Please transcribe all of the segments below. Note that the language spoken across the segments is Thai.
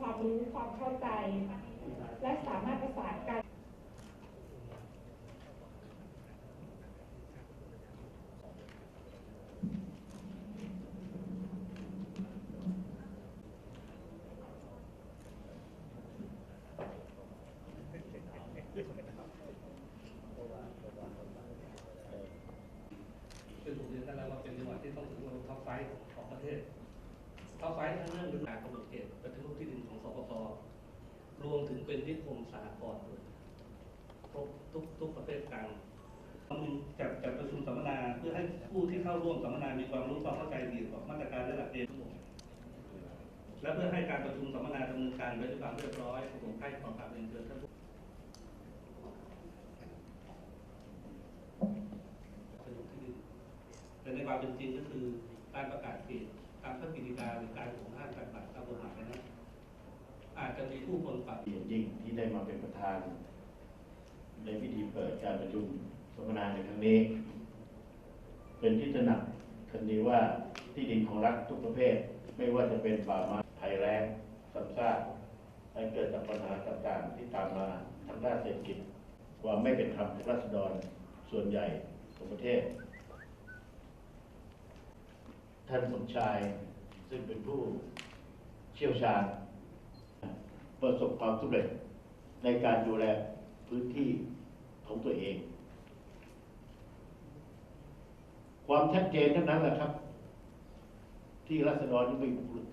ความรู้ความเข้าใจ และสามารถประสานกันเป็นผมเรียนกันแล้วว่าเป็นจังหวัดที่ต้องถึงวันท็อปไฟของประเทศ ท็อปไฟว์ทั้งเรื่องเรื่องการกำหนดเขตปฏิรูปที่ดินของสปปรวมถึงเป็นนิคมสหกรณ์ด้วยครบทุกทุกประเภทการจัดจัดประชุมสัมมนาเพื่อให้ผู้ที่เข้าร่วมสัมมนามีความรู้ความเข้าใจดีกับมาตรการและหลักเกณฑ์ทั้งหมดและเพื่อให้การประชุมสัมมนาดำเนินการไปด้วยความเรียบร้อยผมให้ความกราบเรียนเชิญท่านผู้สนุกที่ดินแต่ในความเป็นจริงก็คือการประกาศเขตตามพระกิจการหรือ ผู้คนปรับอย่างยิ่งที่ได้มาเป็นประธาน ในพิธีเปิดการประชุมสัมมนาในครั้งนี้ เป็นที่ตระหนักกันดีว่าที่ดินของรัฐทุกประเภท ไม่ว่าจะเป็นป่าไม้ภัยแรงซ้ำซากและเกิดจากปัญหาต่างๆที่ตามมาทางด้านเศรษฐกิจความไม่เป็นธรรมของรัษฎรส่วนใหญ่ของประเทศ ท่านสมชายซึ่งเป็นผู้เชี่ยวชาญ ประสบความสำเร็จในการดูแลพื้นที่ของตัวเอง ความชัดเจนเท่านั้นแหละครับ ที่รัษฎรยังไม่ร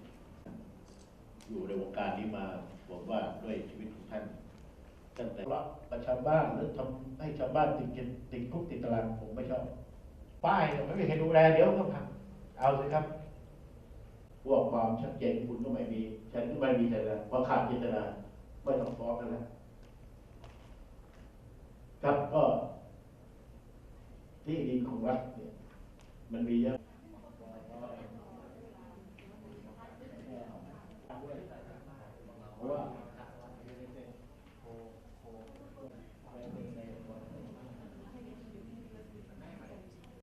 อยู่ในวงการนี้มาผมว่าด้วยชีวิตของท่านตั้งแต่รับประชาบ้านหรือทำให้ชาวบ้านติดกณฑ์ติดคุกติดตารางผมไม่ชอบ ป้ายไม่มีใครดูแลเดี๋ยวก็พังเอาสิครับ ว่าความชัดเจนคุณก็ไม่มี ฉันก็ไม่มีแต่ละพอขาดเจตนาไม่ต้องฟ้องกแล้วนะครับก็ ที่ดินของวัดเนี่ย มันมีเยอะะว่า